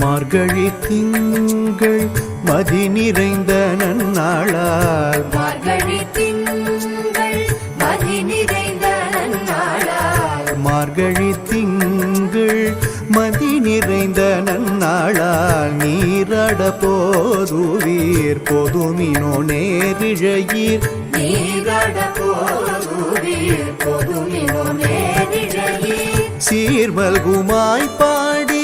மார்கழி திங்கள் மதி நிறைந்த நன்னாளால். மார்கழி திங்கள் மதி நிறைந்த நன்னாளால். மார்கழி திங்கள் மதி நிறைந்த நன்னாளால். நீராட போதுவீர் பொதுமினோ நேரிழையீர். நீராட போதுவீர் பொதுமினோ நேரிழையீர். சீர்மல்குமாய் பாடி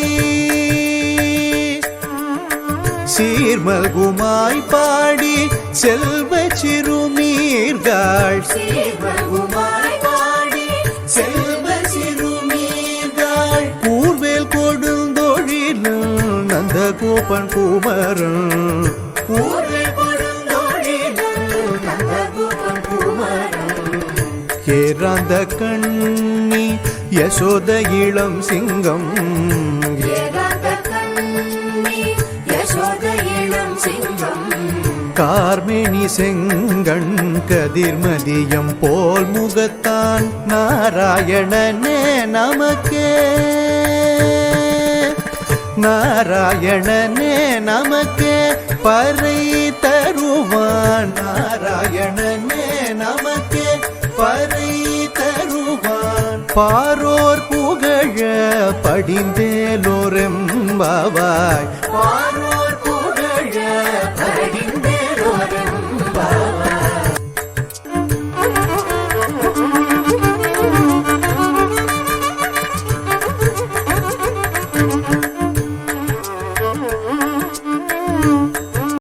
சீர்மல்குமாய் பாடி செல்வ சிறுமீர்கள் சீர்வகுமாய் பாடி செல்வ சிறுமீர்கள் கூர்வேல் கொடுந்தொழிலும் நந்த கோபன் குமரன். ஏறாந்த கண்ணி யசோத இளம் சிங்கம் கார்மேனி செங்கண் கதிர்மதியம் போல் முகத்தான் நாராயணனே நமக்கே. நாராயணனே நமக்கே. பறை தருவான் நாராயணனே நமக்கே. பறை தருவான் பாரோர் புகழ படிந்தேலோரெம்பாவாய் பாரோர்